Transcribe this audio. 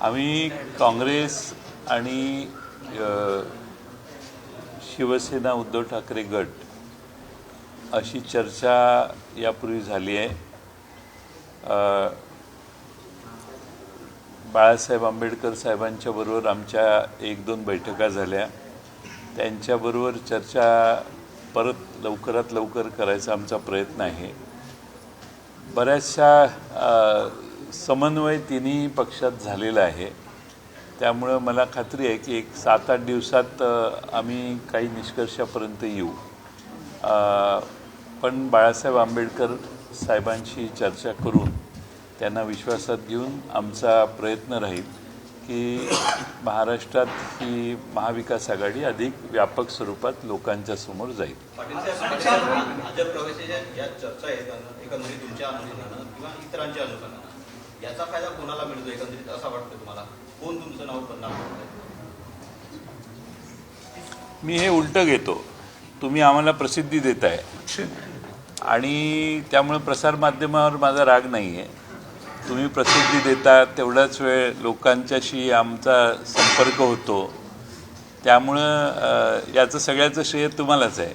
आम्ही काँग्रेस आणि शिवसेना उद्धव ठाकरे गट अशी चर्चा यापूर्वी झाली आहे. बाळासाहेब आंबेडकर साहेबांच्या बरोबर आमच्या एक दोन बैठका झाल्या. त्यांच्याबरोबर चर्चा परत लवकरात लवकर करायचा आमचा प्रयत्न आहे. बऱ्याचशा समन्वय तिन्ही पक्षात झालेला आहे. त्यामुळं मला खात्री आहे की एक सात आठ दिवसात आम्ही काही निष्कर्षापर्यंत येऊ. पण बाळासाहेब आंबेडकर साहेबांशी चर्चा करून त्यांना विश्वासात घेऊन आमचा प्रयत्न राहील की महाराष्ट्रात ही महाविकास आघाडी अधिक व्यापक स्वरूपात लोकांच्या समोर जाईल. चर्चा याचा फायदा कोणाला मिळतो एकंदरीत असं वाटतं तुम्हाला? कोण तुमचं नाव बदनाम? मी हे उलटं घेतो. तुम्ही आम्हाला प्रसिद्धी देताय. आणि त्यामुळे प्रसारमाध्यमावर माझा राग नाही आहे तुम्ही प्रसिद्धी देता तेवढाच वेळ लोकांच्याशी आमचा संपर्क होतो. त्यामुळं याचं सगळ्याचं श्रेय तुम्हालाच आहे.